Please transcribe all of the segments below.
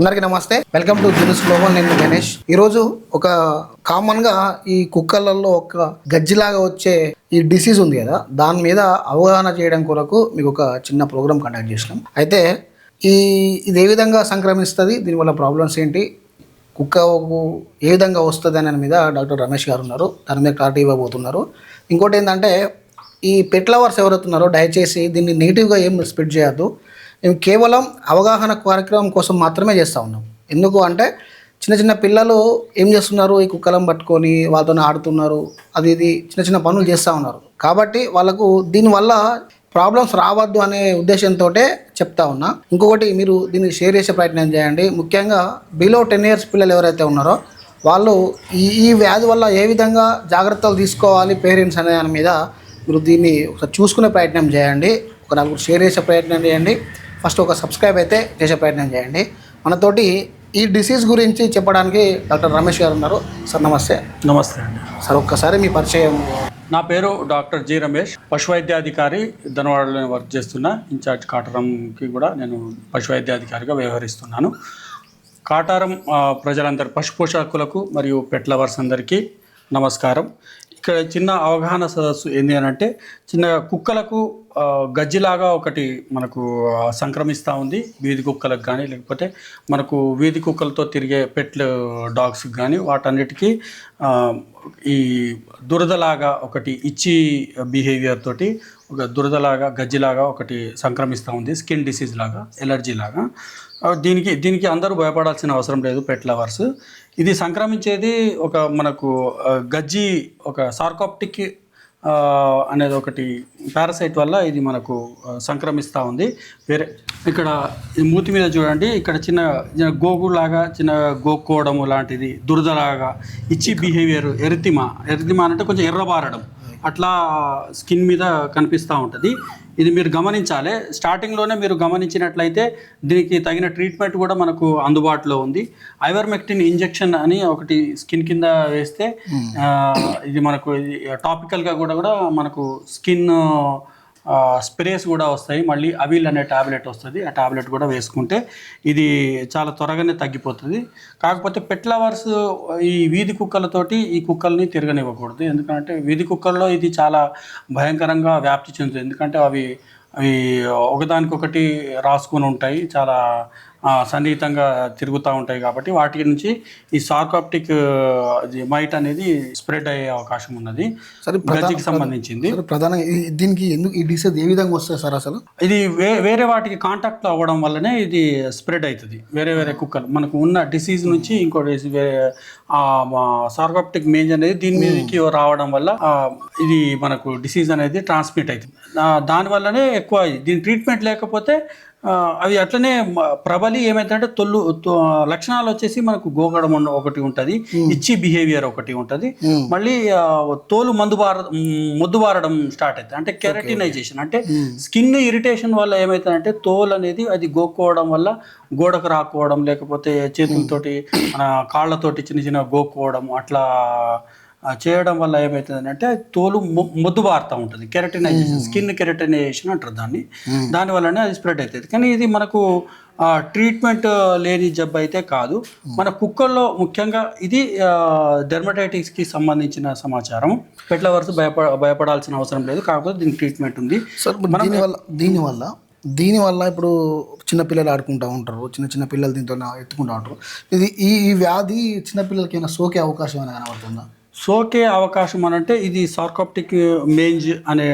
అందరికీ నమస్తే. Welcome to జినిస్ global నేను గణేష్. ఈరోజు ఒక కామన్గా ఈ కుక్కలలో ఒక గజ్జిలాగా వచ్చే ఈ డిసీజ్ ఉంది కదా. దాని మీద అవగాహన చేయడం కొరకు మీకు ఒక చిన్న ప్రోగ్రామ్ కండక్ట్ చేసినాం. అయితే ఈ ఇది ఏ విధంగా సంక్రమిస్తుంది? దీనివల్ల ప్రాబ్లమ్స్ ఏంటి? కుక్కకు ఏ విధంగా వస్తుంది అనే మీద డాక్టర్ రమేష్ గారు ఉన్నారు. దాని మీద క్లారిటీ ఇవ్వబోతున్నారు. ఇంకోటి ఏంటంటే ఈ పెట్ లవర్స్ ఎవరైతున్నారో దయచేసి దీన్ని నెగిటివ్గా ఏం స్ప్రెడ్ చేయొద్దు. మేము కేవలం అవగాహన కార్యక్రమం కోసం మాత్రమే చేస్తూ ఉన్నాం. ఎందుకు అంటే చిన్న చిన్న పిల్లలు ఏం చేస్తున్నారు? ఈ కుక్కలం పట్టుకొని వాళ్ళతో ఆడుతున్నారు. అది ఇది చిన్న చిన్న పనులు చేస్తూ ఉన్నారు. కాబట్టి వాళ్ళకు దీనివల్ల ప్రాబ్లమ్స్ రావద్దు అనే ఉద్దేశంతో చెప్తా ఉన్నా. ఇంకొకటి మీరు దీన్ని షేర్ చేసే ప్రయత్నం చేయండి. ముఖ్యంగా బిలో టెన్ ఇయర్స్ పిల్లలు ఎవరైతే ఉన్నారో వాళ్ళు ఈ ఈ వ్యాధి వల్ల ఏ విధంగా జాగ్రత్తలు తీసుకోవాలి పేరెంట్స్ అనే దాని మీద మీరు దీన్ని ఒకసారి చూసుకునే ప్రయత్నం చేయండి. ఒక నలుగురు షేర్ చేసే ప్రయత్నం చేయండి. ఫస్ట్ ఒక సబ్స్క్రైబ్ అయితే చేసే ప్రయత్నం చేయండి. మనతోటి ఈ డిసీజ్ గురించి చెప్పడానికి డాక్టర్ రమేష్ గారు ఉన్నారు. సార్ నమస్తే. నమస్తే అండి. సార్ ఒక్కసారి మీ పరిచయం. నా పేరు డాక్టర్ జి రమేష్. పశు వైద్యాధికారి ధనవాడలో వర్క్ చేస్తున్నా ఇన్ఛార్జ్ కాటారంకి కూడా నేను పశు వైద్యాధికారిగా వ్యవహరిస్తున్నాను. కాటారం ప్రజలందరి పశు పోషకులకు మరియు పెట్ లవర్స్ అందరికీ నమస్కారం. ఇక్కడ చిన్న అవగాహన సదస్సు ఏంటి అని అంటే చిన్న కుక్కలకు గజ్జిలాగా ఒకటి మనకు సంక్రమిస్తూ ఉంది వీధి కుక్కలకు కానీ లేకపోతే మనకు వీధి కుక్కలతో తిరిగే పెట్ల డాగ్స్కి కానీ వాటన్నిటికీ ఈ దురదలాగా ఒకటి ఇచ్చి బిహేవియర్ తోటి ఒక దురదలాగా గజ్జిలాగా ఒకటి సంక్రమిస్తూ ఉంది స్కిన్ డిసీజ్ లాగా ఎలర్జీ లాగా. దీనికి దీనికి అందరూ భయపడాల్సిన అవసరం లేదు పెట్ లవర్స్. ఇది సంక్రమించేది ఒక మనకు గజ్జి ఒక సార్కాప్టిక్ అనేది ఒకటి. పారాసైట్ వల్ల ఇది మనకు సంక్రమిస్తూ ఉంది. వేరే ఇక్కడ ఈ మూతి మీద చూడండి ఇక్కడ చిన్న చిన్న గోగులాగా చిన్న గోక్కోవడము లాంటిది దురదలాగా ఇచ్చి బిహేవియర్ ఎరితిమ ఎరితిమ అంటే కొంచెం ఎర్రబారడం. అట్లా స్కిన్ మీద కనిపిస్తూ ఉంటుంది. ఇది మీరు గమనించాలి. స్టార్టింగ్లోనే మీరు గమనించినట్లయితే దీనికి తగిన ట్రీట్మెంట్ కూడా మనకు అందుబాటులో ఉంది. ఐవర్మెక్టిన్ ఇంజెక్షన్ అని ఒకటి స్కిన్ కింద వేస్తే ఆ, ఇది మనకు టాపికల్గా కూడా కూడా మనకు స్కిన్ స్ప్రేస్ కూడా వస్తాయి. మళ్ళీ అవిల్ అనే టాబ్లెట్ వస్తుంది. ఆ టాబ్లెట్ కూడా వేసుకుంటే ఇది చాలా త్వరగానే తగ్గిపోతుంది. కాకపోతే పెట్ లవర్స్ ఈ వీధి కుక్కలతోటి ఈ కుక్కల్ని తిరగనివ్వకూడదు. ఎందుకంటే వీధి కుక్కల్లో ఇది చాలా భయంకరంగా వ్యాప్తి చెందుతుంది. ఎందుకంటే అవి అవి ఒకదానికొకటి రాసుకొని ఉంటాయి. చాలా సన్నిహితంగా తిరుగుతూ ఉంటాయి కాబట్టి వాటి నుంచి ఈ సార్కాప్టిక్ మైట్ అనేది స్ప్రెడ్ అయ్యే అవకాశం ఉన్నది. సరే గజ్జికి సంబంధించింది. ప్రధానంగా దీనికి ఎందుకు ఈ డిసీజ్ ఏ విధంగా వస్తుంది సార్ అసలు? ఇది వే వేరే వాటికి కాంటాక్ట్ అవ్వడం వల్లనే ఇది స్ప్రెడ్ అవుతుంది. వేరే వేరే కుక్కలు. మనకు ఉన్న డిసీజ్ నుంచి ఇంకో disease వేరే సార్కాప్టిక్ మేంజ్ అనేది దీని మీదకి రావడం వల్ల ఇది మనకు డిసీజ్ అనేది ట్రాన్స్మిట్ అవుతుంది. దానివల్లనే ఎక్కువ. దీని ట్రీట్మెంట్ లేకపోతే అవి అట్లనే ప్రబలి ఏమైందంటే తొల్లు లక్షణాలు వచ్చేసి మనకు గోగడం ఒకటి ఉంటుంది ఇచ్చి బిహేవియర్ ఒకటి ఉంటుంది. మళ్ళీ తోలు మందు బార మొద్దు బారడం స్టార్ట్ అవుతుంది అంటే కెరటినైజేషన్. అంటే స్కిన్ ఇరిటేషన్ వల్ల ఏమవుతుందంటే తోలు అనేది అది గోక్కోవడం వల్ల గోడకు రాకపోవడం లేకపోతే చేతులతోటి మన కాళ్ళతోటి చిన్న చిన్న గోక్కోవడం అట్లా చేయడం వల్ల ఏమవుతుంది అంటే తోలు మొద్దు బారుతూ ఉంటుంది. కెరటినైజేషన్ స్కిన్ కెరటినైజేషన్ అంటారు దాన్ని. దాని వల్లనే అది స్ప్రెడ్ అవుతుంది. కానీ ఇది మనకు ట్రీట్మెంట్ లేని జబ్బు అయితే కాదు. మన కుక్కల్లో ముఖ్యంగా ఇది డెర్మటైటిక్స్కి సంబంధించిన సమాచారం. పెట్లవర్స్ భయపడ భయపడాల్సిన అవసరం లేదు. కాకపోతే దీనికి ట్రీట్మెంట్ ఉంది. దీనివల్ల దీనివల్ల దీనివల్ల ఇప్పుడు చిన్న పిల్లలు ఆడుకుంటూ ఉంటారు. చిన్న చిన్న పిల్లలు దీంతో ఎత్తుకుంటూ ఉంటారు. ఇది ఈ ఈ వ్యాధి చిన్న పిల్లలకి ఏమైనా సోకే అవకాశం ఏమైనా కనబడుతుందా? సోకే అవకాశం అని అంటే ఇది సార్కాప్టిక్ మేంజ్ అనే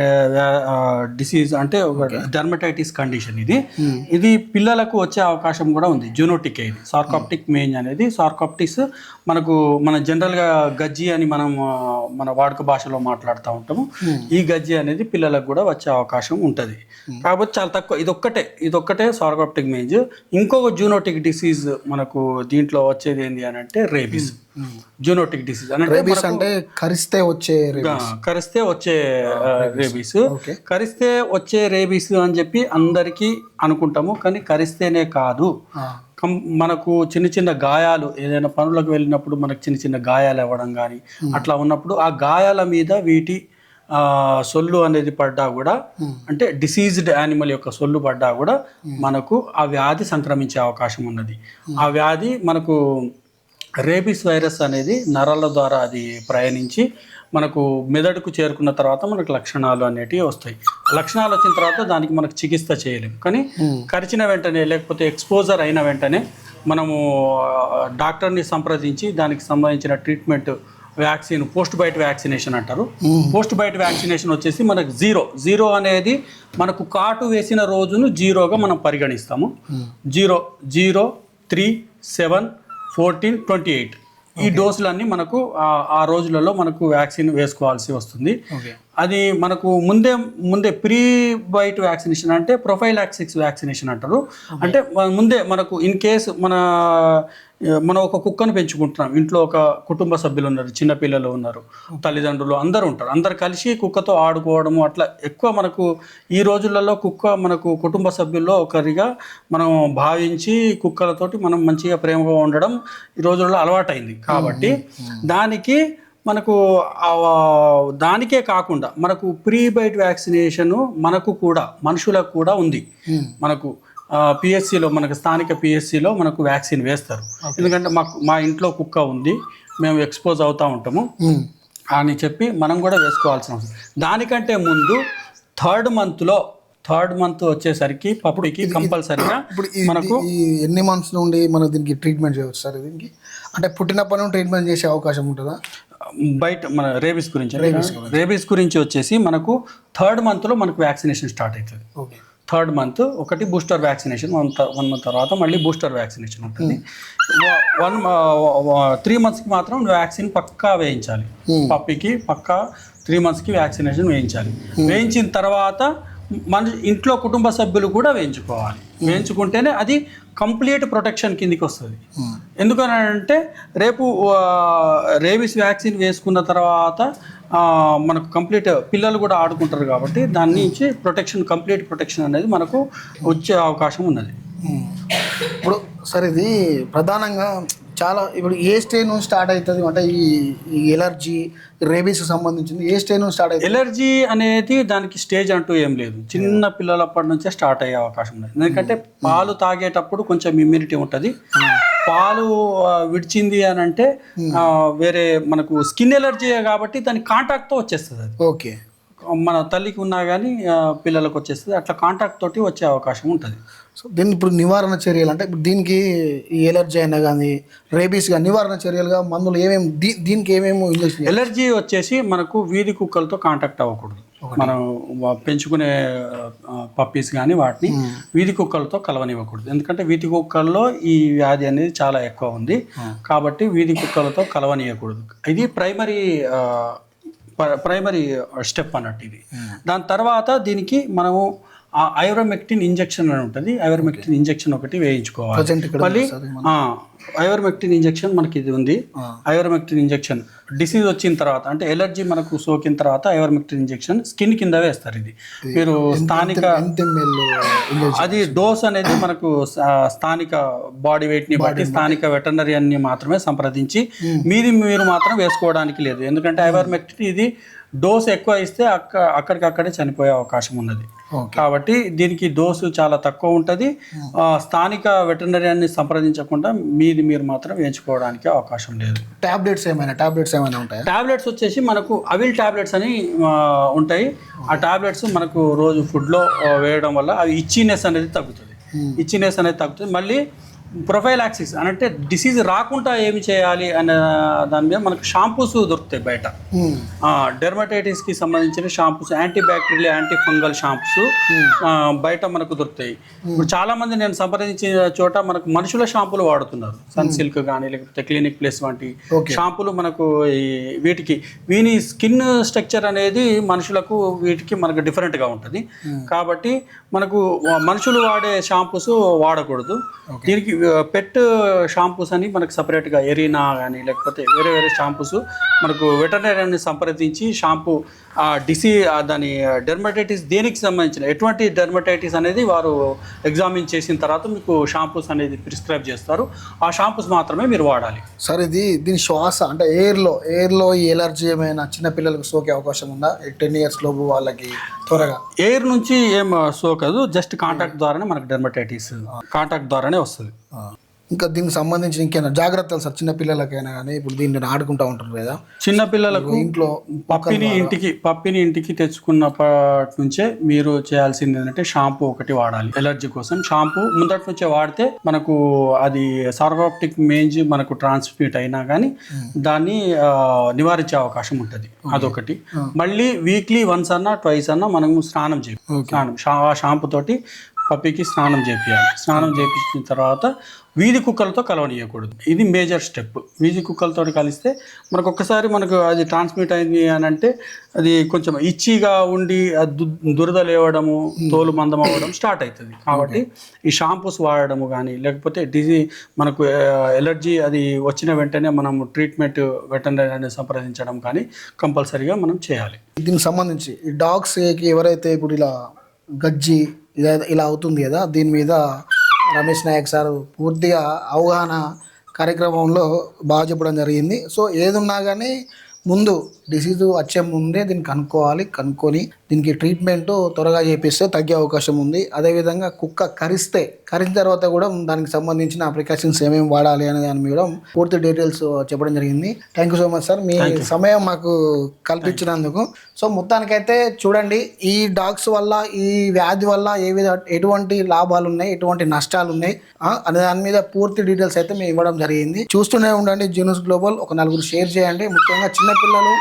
డిసీజ్ అంటే ఒక డెర్మటైటిస్ కండిషన్ ఇది. ఇది పిల్లలకు వచ్చే అవకాశం కూడా ఉంది జూనోటిక్ ఇది సార్కాప్టిక్ మేంజ్ అనేది సార్కాప్టిక్స్ మనకు మన జనరల్గా గజ్జి అని మనం మన వాడుక భాషలో మాట్లాడుతూ ఉంటాము. ఈ గజ్జి అనేది పిల్లలకు కూడా వచ్చే అవకాశం ఉంటుంది. కాకపోతే చాలా తక్కువ ఇది ఒక్కటే ఇది ఒక్కటే సార్కాప్టిక్ మేంజ్ ఇంకొక జూనోటిక్ డిసీజ్ మనకు దీంట్లో వచ్చేది ఏంటి అని అంటే రేబీస్ జూనోటిక్ డిసీజ్ అంటే అంటే కరిస్తే వచ్చే కరిస్తే వచ్చే రేబీస్. కరిస్తే వచ్చే రేబీస్ అని చెప్పి అందరికీ అనుకుంటాము కానీ కరిస్తేనే కాదు. మనకు చిన్న చిన్న గాయాలు ఏదైనా పనులకు వెళ్ళినప్పుడు మనకు చిన్న చిన్న గాయాలు అవ్వడం కానీ అట్లా ఉన్నప్పుడు ఆ గాయాల మీద వీటి సొల్లు అనేది పడ్డా కూడా అంటే డిసీజ్డ్ యానిమల్ యొక్క సొల్లు పడ్డా కూడా మనకు ఆ వ్యాధి సంక్రమించే అవకాశం ఉన్నది. ఆ వ్యాధి మనకు రేబిస్ వైరస్ అనేది నరాల ద్వారా అది ప్రయాణించి మనకు మెదడుకు చేరుకున్న తర్వాత మనకు లక్షణాలు అనేటివి వస్తాయి. లక్షణాలు వచ్చిన తర్వాత దానికి మనకు చికిత్స చేయలేం. కానీ కరిచిన వెంటనే లేకపోతే ఎక్స్పోజర్ అయిన వెంటనే మనము డాక్టర్ని సంప్రదించి దానికి సంబంధించిన treatment vaccine post bite vaccination అంటారు. పోస్ట్ బైట్ వ్యాక్సినేషన్ వచ్చేసి మనకు జీరో. జీరో అనేది మనకు కాటు వేసిన రోజును జీరోగా మనం పరిగణిస్తాము. Zero zero three seven fourteen twenty eight. ఈ డోసులన్నీ మనకు ఆ- రోజులలో మనకు వ్యాక్సిన్ వేసుకోవాల్సి వస్తుంది. అది మనకు ముందే ముందే ప్రీ బైట్ వ్యాక్సినేషన్ అంటే ప్రొఫైలాక్సిక్స్ వ్యాక్సినేషన్ అంటారు. అంటే ముందే మనకు ఇన్ కేస్ మన మనం ఒక కుక్కను పెంచుకుంటున్నాం. ఇంట్లో ఒక కుటుంబ సభ్యులు ఉన్నారు చిన్న పిల్లలు ఉన్నారు తల్లిదండ్రులు అందరూ ఉంటారు. అందరు కలిసి కుక్కతో ఆడుకోవడము అట్లా ఎక్కువ మనకు ఈ రోజులలో కుక్క మనకు కుటుంబ సభ్యుల్లో ఒకరిగా మనం భావించి కుక్కలతోటి మనం మంచిగా ప్రేమగా ఉండడం ఈ రోజుల్లో అలవాటైంది. కాబట్టి దానికి మనకు దానికే కాకుండా మనకు ప్రీ బైట్ వ్యాక్సినేషన్ మనకు కూడా మనుషులకు కూడా ఉంది. మనకు పిఎస్సిలో మనకు స్థానిక పిఎస్సిలో మనకు వ్యాక్సిన్ వేస్తారు. ఎందుకంటే మాకు మా ఇంట్లో కుక్క ఉంది మేము ఎక్స్పోజ్ అవుతూ ఉంటాము. అని చెప్పి మనం కూడా వేసుకోవాల్సిన అవసరం. దానికంటే ముందు థర్డ్ మంత్లో థర్డ్ మంత్ వచ్చేసరికి పప్పుడికి కంపల్సరిగా ఇప్పుడు మనకు ఎన్ని మంత్స్ నుండి మనం దీనికి ట్రీట్మెంట్ చేయవచ్చు సార్? దీనికి అంటే పుట్టినప్పటి నుండి ట్రీట్మెంట్ చేసే అవకాశం ఉంటుందా? బయట మన రేబీస్ గురించి. రేబీస్ గురించి వచ్చేసి మనకు థర్డ్ మంత్లో మనకు వ్యాక్సినేషన్ స్టార్ట్ అవుతుంది. ఓకే. థర్డ్ మంత్ ఒకటి booster vaccination one one month తర్వాత మళ్ళీ బూస్టర్ వ్యాక్సినేషన్ ఉంటుంది. వన్ త్రీ మంత్స్కి మాత్రం వ్యాక్సిన్ పక్కా వేయించాలి. పప్పికి పక్కా త్రీ మంత్స్కి వ్యాక్సినేషన్ వేయించాలి. వేయించిన తర్వాత మన ఇంట్లో కుటుంబ సభ్యులు కూడా వేయించుకోవాలి. వేయించుకుంటేనే అది కంప్లీట్ ప్రొటెక్షన్ కిందికి వస్తుంది. ఎందుకనంటే రేపు రేబిస్ వ్యాక్సిన్ వేసుకున్న తర్వాత మనకు కంప్లీట్ పిల్లలు కూడా ఆడుకుంటారు కాబట్టి దాని నుంచి ప్రొటెక్షన్ కంప్లీట్ ప్రొటెక్షన్ అనేది మనకు వచ్చే అవకాశం ఉన్నది. ఇప్పుడు సార్ ఇది ప్రధానంగా చాలా ఇప్పుడు ఏ స్టేజ్ నుంచి స్టార్ట్ అవుతుంది? అంటే ఈ ఈ ఎలర్జీ రేబీస్ సంబంధించింది ఏ స్టేజ్ నుంచి స్టార్ట్ అవుతుంది? ఎలర్జీ అనేది దానికి స్టేజ్ అంటూ ఏం లేదు. చిన్న పిల్లలప్పటి నుంచే స్టార్ట్ అయ్యే అవకాశం ఉంది ఎందుకంటే పాలు తాగేటప్పుడు కొంచెం ఇమ్యూనిటీ ఉంటుంది. పాలు విడిచింది అని అంటే వేరే మనకు స్కిన్ ఎలర్జీ కాబట్టి దాని కాంటాక్ట్తో వచ్చేస్తుంది అది. ఓకే. మన తల్లికి ఉన్నా కానీ పిల్లలకు వచ్చేస్తుంది. అట్లా కాంటాక్ట్ తోటి వచ్చే అవకాశం ఉంటుంది. సో దీన్ని ఇప్పుడు నివారణ చర్యలు అంటే ఇప్పుడు దీనికి ఈ ఎలర్జీ అయినా కానీ రేబీస్ కానీ నివారణ చర్యలుగా మందులు ఏమేమి దీ దీనికి ఏమేమి ఇంజక్షన్ ఎలర్జీ వచ్చేసి మనకు వీధి కుక్కలతో కాంటాక్ట్ అవ్వకూడదు. మనం పెంచుకునే పప్పీస్ కానీ వాటిని వీధి కుక్కలతో కలవనివ్వకూడదు. ఎందుకంటే వీధి కుక్కల్లో ఈ వ్యాధి అనేది చాలా ఎక్కువ ఉంది. కాబట్టి వీధి కుక్కలతో కలవనియకూడదు ఇది ప్రైమరీ ప్రైమరీ స్టెప్ అన్నట్టు ఇది. దాని తర్వాత దీనికి మనము ఐవరోమెక్టిన్ ఇంజెక్షన్ అని ఉంటుంది. ఐవరోమెక్టిన్ ఇంజెక్షన్ ఒకటి వేయించుకోవాలి. మళ్ళీ ఐవర్మెక్టిన్ ఇంజెక్షన్ మనకి ఇది ఉంది. Ivermectin injection. డిసీజ్ వచ్చిన తర్వాత అంటే ఎలర్జీ మనకు సోకిన తర్వాత ఐవర్మెక్టిన్ ఇంజెక్షన్ స్కిన్ కింద వేస్తారు ఇది. మీరు స్థానిక అది డోస్ అనేది మనకు ఆ, స్థానిక బాడీ వెయిట్ని బట్టి స్థానిక వెటర్నరియన్ని మాత్రమే సంప్రదించి మీది మీరు మాత్రం వేసుకోవడానికి లేదు. ఎందుకంటే ఐవర్మెక్టిన్ ఇది డోస్ ఎక్కువ ఇస్తే అక్క అక్కడికక్కడే చనిపోయే అవకాశం ఉన్నది. కాబట్టి దీనికి డోసు చాలా తక్కువ ఉంటుంది. ఆ, స్థానిక వెటర్నరీని సంప్రదించకుండా మీది మీరు మాత్రం వేయించుకోవడానికి అవకాశం లేదు. టాబ్లెట్స్ ఏమైనా టాబ్లెట్స్ ఏమైనా ఉంటాయా? టాబ్లెట్స్ వచ్చేసి మనకు అవిల్ టాబ్లెట్స్ అని ఉంటాయి. ఆ టాబ్లెట్స్ మనకు రోజు ఫుడ్లో వేయడం వల్ల అవి ఇచ్చినెస్ అనేది తగ్గుతుంది. ఇచ్చినెస్ అనేది తగ్గుతుంది. మళ్ళీ ప్రొఫైలాక్సిస్ అంటే డిసీజ్ రాకుండా ఏమి చేయాలి అనే దాని మీద మనకు షాంపూస్ దొరుకుతాయి బయట. ఉమ్. డెర్మటైటిస్కి సంబంధించిన shampoos anti bacterial anti fungal shampoos బయట మనకు దొరుకుతాయి. ఇప్పుడు చాలా మంది నేను సంప్రదించిన చోట మనకు మనుషుల షాంపూలు వాడుతున్నారు. సన్ సిల్క్ కానీ లేకపోతే క్లినిక్ ప్లస్ వంటి. షాంపూలు మనకు వీటికి వీని స్కిన్ స్ట్రక్చర్ అనేది మనుషులకు వీటికి మనకు different గా ఉంటుంది. కాబట్టి మనకు మనుషులు వాడే షాంపూస్ వాడకూడదు. దీనికి పెట్ షాంపూస్ అని మనకు సపరేట్గా ఎరీనా కానీ లేకపోతే వేరే వేరే షాంపూస్ మనకు వెటర్నరీని సంప్రదించి షాంపూ డిసి డిసీ దాని డెర్మటైటిస్ దేనికి సంబంధించిన ఎటువంటి డెర్మటైటిస్ అనేది వారు ఎగ్జామిన్ చేసిన తర్వాత మీకు షాంపూస్ అనేది ప్రిస్క్రైబ్ చేస్తారు. ఆ షాంపూస్ మాత్రమే మీరు వాడాలి. సార్ ఇది దీని శ్వాస అంటే ఎయిర్లో ఎయిర్లో ఈ ఎలర్జీ ఏమైనా చిన్న పిల్లలకు సోకే అవకాశం ఉందా? టెన్ ఇయర్స్ లోపు వాళ్ళకి త్వరగా ఎయిర్ నుంచి ఏం సోకదు జస్ట్ కాంటాక్ట్ ద్వారానే మనకు డెర్మటైటిస్ కాంటాక్ట్ ద్వారానే వస్తుంది. ఇంకా దీనికి సంబంధించిన ఇంకేమైనా జాగ్రత్తలు సార్ చిన్న పిల్లలకైనా కానీ ఇప్పుడు దీన్ని ఆడుకుంటూ ఉంటారు కదా. చిన్న పిల్లలకు ఇంట్లో పప్పిని ఇంటికి పప్పిని ఇంటికి తెచ్చుకున్నప్పటి నుంచే మీరు చేయాల్సింది ఏంటంటే షాంపూ ఒకటి వాడాలి ఎలర్జీ కోసం. షాంపూ ముందటి నుంచే వాడితే మనకు అది సార్వాప్టిక్ మేంజ్ మనకు ట్రాన్స్మిట్ అయినా కానీ దాన్ని నివారించే అవకాశం ఉంటుంది. అదొకటి. మళ్ళీ వీక్లీ వన్స్ అన్నా ట్వైస్ అన్నా మనము స్నానం చేయాలి స్నానం. షాంపూ తోటి పప్పికి స్నానం చేపియాలి. స్నానం చేపించిన తర్వాత వీధి కుక్కలతో కలవనీయకూడదు. ఇది మేజర్ స్టెప్. వీధి కుక్కలతో కలిస్తే మనకు ఒక్కసారి మనకు అది ట్రాన్స్మిట్ అయింది అని అంటే అది కొంచెం ఇచ్చిగా ఉండి దురద లేవడము తోలు మందం అవ్వడం స్టార్ట్ అవుతుంది కాబట్టి ఈ షాంపూస్ వాడడము కానీ లేకపోతే డిజీ మనకు ఎలర్జీ అది వచ్చిన వెంటనే మనం ట్రీట్మెంట్ వెటనరీ సంప్రదించడం కానీ కంపల్సరీగా మనం చేయాలి. దీనికి సంబంధించి ఈ డాగ్స్కి ఎవరైతే ఇప్పుడు ఇలా గజ్జి ఇలా ఇలా అవుతుంది కదా. దీని మీద రమేష్ నాయక్ సార్ పూర్తిగా అవగాహన కార్యక్రమంలో బాగా చెప్పడం జరిగింది. సో ఏదున్నా కానీ ముందు డిసీజ్ వచ్చే ముందే దీన్ని కనుక్కోవాలి కనుక్కొని దీనికి ట్రీట్మెంట్ త్వరగా చేపిస్తే తగ్గే అవకాశం ఉంది. అదేవిధంగా కుక్క కరిస్తే కరిచిన తర్వాత కూడా దానికి సంబంధించిన ప్రికాషన్స్ ఏమేమి వాడాలి అనే దాని మీద పూర్తి డీటెయిల్స్ చెప్పడం జరిగింది. Thank you so much sir మీ సమయం మాకు కల్పించినందుకు. సో మొత్తానికైతే చూడండి ఈ డాగ్స్ వల్ల ఈ వ్యాధి వల్ల ఏ విధ ఎటువంటి లాభాలు ఉన్నాయి ఎటువంటి నష్టాలు ఉన్నాయి అనే దాని మీద పూర్తి డీటెయిల్స్ అయితే మేము ఇవ్వడం జరిగింది. చూస్తూనే ఉండండి జీనస్ గ్లోబల్ ఒక నలుగురు షేర్ చేయండి. ముఖ్యంగా చిన్నపిల్లలు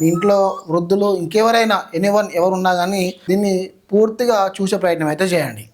మీ ఇంట్లో వృద్ధులు ఇంకెవరైనా ఎనీవన్ ఎవరున్నా కానీ దీన్ని పూర్తిగా చూసే ప్రయత్నం అయితే చేయండి.